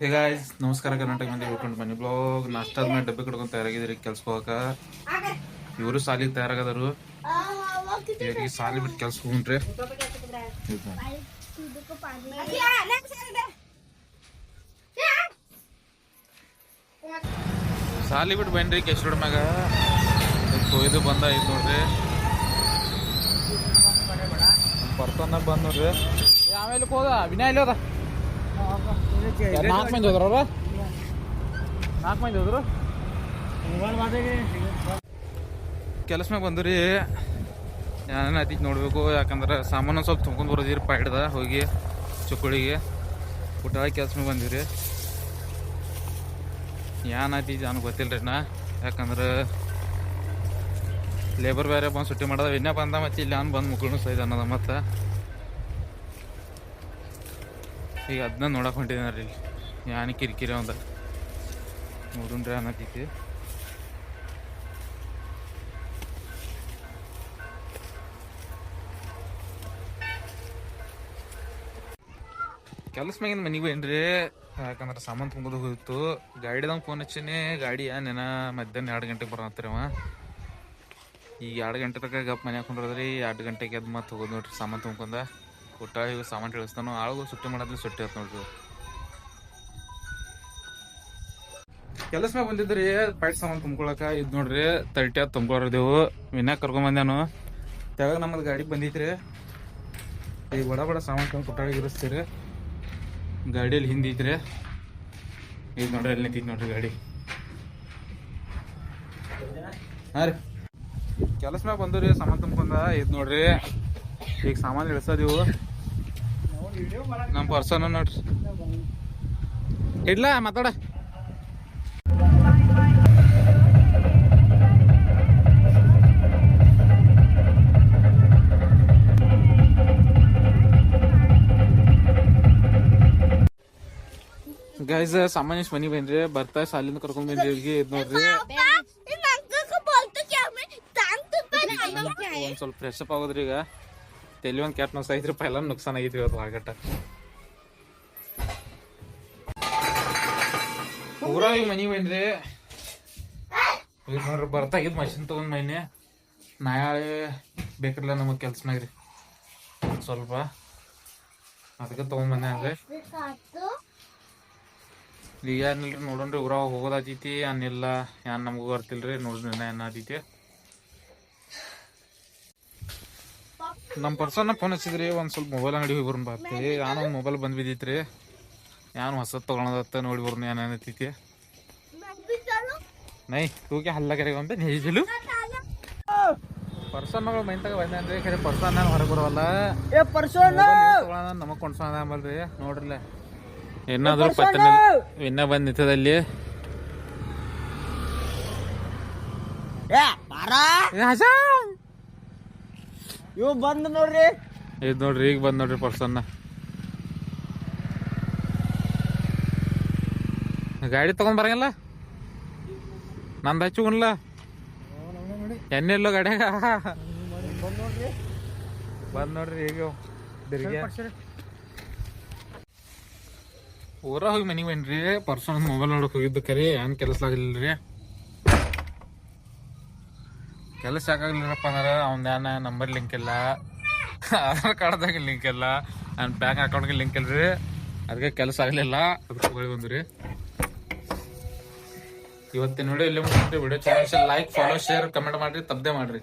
ಈಗ ನಮಸ್ಕಾರ ಕರ್ನಾಟಕ ಮಂದಿ ಹೋಗ್ಕೊಂಡು ಬನ್ನಿ. ಬ್ಲಾಗ್ ನಾಷ್ಟಾದ ಮೇಲೆ ಡಬ್ಬಿ ಕಡ್ಕೊಂಡು ತಯಾರಾಗಿದ್ರಿ ಕೆಲ್ಸಕ್ಕೆ ಹೋಗಕ ಇವರು ಸಾಲಿಗೆ ತಯಾರಾಗದರು ಸಾಲಿ ಬಿಟ್ಟು ಕೆಲ್ಸಕ್ಕೆ ಹೋಗ್ರಿ ಸಾಲಿ ಬಿಟ್ಟು ಬನ್ರಿ ಕೆಸರು ಮ್ಯಾಗ ಕೊಯ್ದು ಬಂದ ಐತ್ ನೋಡ್ರಿ. ಬರ್ತಾನ ಬಂದ್ ನೋಡ್ರಿ. ಆಮೇಲೆ ಹೋದ ವಿನಯ್ ಇಲ್ಲಿ ಹೋದ? ನಾಲ್ಕು ಮಂದಿ ಹೋದ್ರ ನಾಲ್ಕು ಮಂದಿ ಹೋದ್ರು? ಕೆಲಸ ಮ್ಯಾಗ ಬಂದ್ರಿ ಏನೇನು ಅದಕ್ಕೆ ನೋಡ್ಬೇಕು ಯಾಕಂದ್ರೆ ಸಾಮಾನು ಸ್ವಲ್ಪ ತುಂಬ್ಕೊಂಡು ಬರೋದಿರಿ ಪಾಯ್ಡ್ದ ಹೋಗಿ ಚುಕ್ಕುಳಿಗೆ. ಊಟ ಕೆಲಸ ಮ್ಯಾಗ ಬಂದಿವ್ರಿ. ಏನ್ ಆತಿದ್ದು ನನಗೆ ಗೊತ್ತಿಲ್ಲ ರೀ ನಾ. ಯಾಕಂದ್ರೆ ಲೇಬರ್ ಬೇರೆ ಬಂದು ಸುಟ್ಟಿ ಮಾಡದ ಇನ್ನೇ ಬಂದ ಮತ್ತೆ ಇಲ್ಲಿ ನಾನು ಬಂದು ಮುಕ್ಕಳು ಸೈದ್ ಅನ್ನೋದ ಮತ್ತೆ. ಈಗ ಅದನ್ನ ನೋಡಕ್ ಹೊಂಟಿದ್ದೀನಿ ರೀ ಯಾನ್ ಕಿರಿಕಿರಿ ಒಂದ ನೋಡ್ರಿ ಅನ್ನತೈತಿ ಕೆಲಸ ಮ್ಯಾಗಿನ ಮನೆಗೆ ಏನ್ರಿ ಯಾಕಂದ್ರೆ ಸಾಮಾನು ತುಂಬೋದು ಹೋಗಿತ್ತು ಗಾಡಿದಂಗೆ ಫೋನ್ ಹಚ್ಚಿನಿ. ಗಾಡಿ ನೆನ ಮಧ್ಯಾಹ್ನ ಎರಡು ಗಂಟೆಗೆ ಬರತ್ತೀರಿ ಅವ. ಈಗ ಎರಡು ಗಂಟೆ ತಕ್ಕ ಗಪ್ ಮನ್ಯಾಗ ಕುಂದ್ರದ್ರಿ. ಎರಡು ಗಂಟೆಗೆ ಎದ್ದು ಮತ್ತೆ ಹೋಗೋದು ನೋಡ್ರಿ ಸಾಮಾನು ತುಂಬ್ಕೊಂಡ ಊಟ ಇವು ಸಾಮಾನು ಇಳಿಸ್ತಾನೋ ಆಳುಗಳು ಸುಟ್ಟಿ ಮಾಡೋದ್ಲಿ ಸುಟ್ಟಿ ಆಯ್ತು ನೋಡ್ರಿ. ಕೆಲಸ ಮ್ಯಾಗ ಬಂದಿದ್ರಿ ಪೈಟ್ ಸಾಮಾನು ತುಂಬ್ಕೊಳಕ. ಇದು ನೋಡ್ರಿ, ತರ್ಟಿ ಹತ್ತು ತುಂಬ್ಕೊಳರ್ದೇವು ವಿನಾಕ್ ಕರ್ಕೊಂಡ್ ಬಂದ್ಯಾನು. ತೆಳಗ ನಮ್ಮದು ಗಾಡಿ ಬಂದಿತ್ರಿ. ಈಗ ಬಡ ಬಡ ಸಾಮಾನು ತಂದು ಕೊಟ್ಟಾಗ ಇರಿಸ್ತೀರಿ. ಗಾಡಿಯಲ್ಲಿ ಹಿಂದಿತ್ರಿ. ಈಗ ನೋಡ್ರಿ, ಅಲ್ಲಿ ನಿಂತಿದ್ ನೋಡ್ರಿ ಗಾಡಿ. ಹಾಂ ರೀ. ಕೆಲಸ ಮ್ಯಾಗ ಬಂದ್ರಿ ಸಾಮಾನು ತುಂಬ್ಕೊಂಡ. ಇದು ನೋಡ್ರಿ, ಈಗ ಸಾಮಾನು ಇಳಿಸೋದಿವು. ನಮ್ಮ ಪರ್ಸನ್ ನೋಡ್ರಿ. ಇಡ್ಲಾ ಮಾತಾಡ. ಗೈಸ್ ಸಾಮಾನ್ಯ ಮನಿ ಬಂದ್ರಿ ಬರ್ತಾ ಸಾಲಿಂದ ಕರ್ಕೊಂಡ್ ಬಂದ್ರಿ ಇಲ್ಲಿಗೆ ಇದ್ ನೋಡ್ರಿ. ಒಂದ್ ಸ್ವಲ್ಪ ಫ್ರೆಶ್ ಅಪ್ ಆಗೋದ್ರಿ ಈಗ ತಲೆ ಒಂದು ಕೆಟ್ಟ ನೋಸ್ ರೂಪಾಯಿ ಎಲ್ಲ ನುಕ್ಸಾನ್ ಆಗಿತ್ತು ಇವತ್ತು ಪೂರಾ ಈ ಮನಿ ಬಂದ್ರಿ ನೋಡ್ರಿ ಬರ್ತಾ ಮಷಿನ್ ತಗೊಂಡ್ ಮೈನೆ. ನಾಳೆ ಬೇಕಿರ್ಲ ನಮಗ್ ಕೆಲ್ಸನಾಗ್ರಿ. ಸ್ವಲ್ಪ. ಅದಕ್ಕೆ ತಗೊಂಡ್ ಬಂದೆ ಅಂದ್ರೆ. ಈಗ ಏನಿಲ್ರಿ ನೋಡೋಣ್ರಿ, ಊರಾಗ ಹೋಗೋದಾತೈತಿ ಏನಿಲ್ಲ ಏನ್ ನಮಗೂ ಬರ್ತಿಲ್ರಿ ನೋಡ್ರಿ, ಏನ್ ನಮ್ಮ ಪರ್ಸನ್ನ ಫೋನ್ ಹಚ್ಚಿದ್ರಿ ಒಂದು ಸ್ವಲ್ಪ ಮೊಬೈಲ್ ಅಂಗಡಿ ಹೋಗಿ ಬರ್ನ್ ಬಾತಿ ನಾನು ಒಂದು ಮೊಬೈಲ್ ಬಂದ್ ಬಿದ್ದೈತ್ರಿ ಯಾನು ಹೊಸದ್ ತಗೊಳದತ್ತ ನೋಡಿ ಬರೋಣ ಏನೇನೈತಿ ನೈ ತೂಕೆ ಹಲ್ಲ ಕರೆ ಬಂದೆ ನೇಜಿಲು ಪರ್ಸನ್ ಮಗಳು ಮೈಂತಾಗ ಬಂದೇನ್ರಿ ಖರೆ ಪರ್ಸನ್ ನಾನು ಹೊರಗೆ ಬರೋಲ್ಲ ಏ ಪರ್ಸೋನ್! ನಮಗೆ ಕೊಂಡ್ಸೋಣ ಅಂಬಲ್ರಿ. ನೋಡ್ರಲ್ಲ ಏನಾದ್ರು ಪತ್ತನ ಇನ್ನ ಬಂದ್ ನಿಂತದಲ್ಲಿ ಏ ಬಾರ! ಇವ್ ಬಂದ್ ನೋಡ್ರಿ. ಇದು ನೋಡ್ರಿ, ಈಗ ಬಂದ್ ನೋಡ್ರಿ ಪರ್ಸನ್ನ. ಗಾಡಿ ತಗೊಂಡ್ ಬರಂಗಿಲ್ಲ? ನಂದು ಹಚ್ಚುಗುನ್ಲ ಎಣ್ಣೆ ಇಲ್ಲೋ ಗಾಡ್ಯಾಗ? ಬಂದ್ ನೋಡ್ರಿ, ಈಗ ಊರ ಹೋಗಿ ಮನಿಗೆ ಬನ್ರಿ ಪರ್ಸನ್ ಮೊಬೈಲ್ ನೋಡಕ್ ಹೋಗಿದ್ದು ಕರಿ, ಏನ್ ಕೆಲಸ ಆಗಿಲ್ರಿ ಕೆಲಸ ಯಾಕಾಗ್ಲಿಲ್ಲಪ್ಪ ಅಂದ್ರೆ ಅವ್ನ ಏನ ನಂಬರ್ ಲಿಂಕ್ ಇಲ್ಲ. ಆಧಾರ್ ಕಾರ್ಡ್ದಾಗ ಲಿಂಕ್ ಇಲ್ಲ. ನನ್ನ ಬ್ಯಾಂಕ್ ಅಕೌಂಟ್ಗೆ ಲಿಂಕ್ ಇಲ್ಲ ರೀ ಅದಕ್ಕೆ ಕೆಲಸ ಆಗಲಿಲ್ಲ. ಅದಕ್ಕೆ ಹೋಗಿ ಬಂದ್ರಿ ಇವತ್ತಿನ ವಿಡಿಯೋ ಇಲ್ಲಿ ಮುಗಿಸ್ರಿ video channels like follow share comment ಮಾಡಿರಿ. ತಪ್ಪದೆ ಮಾಡ್ರಿ.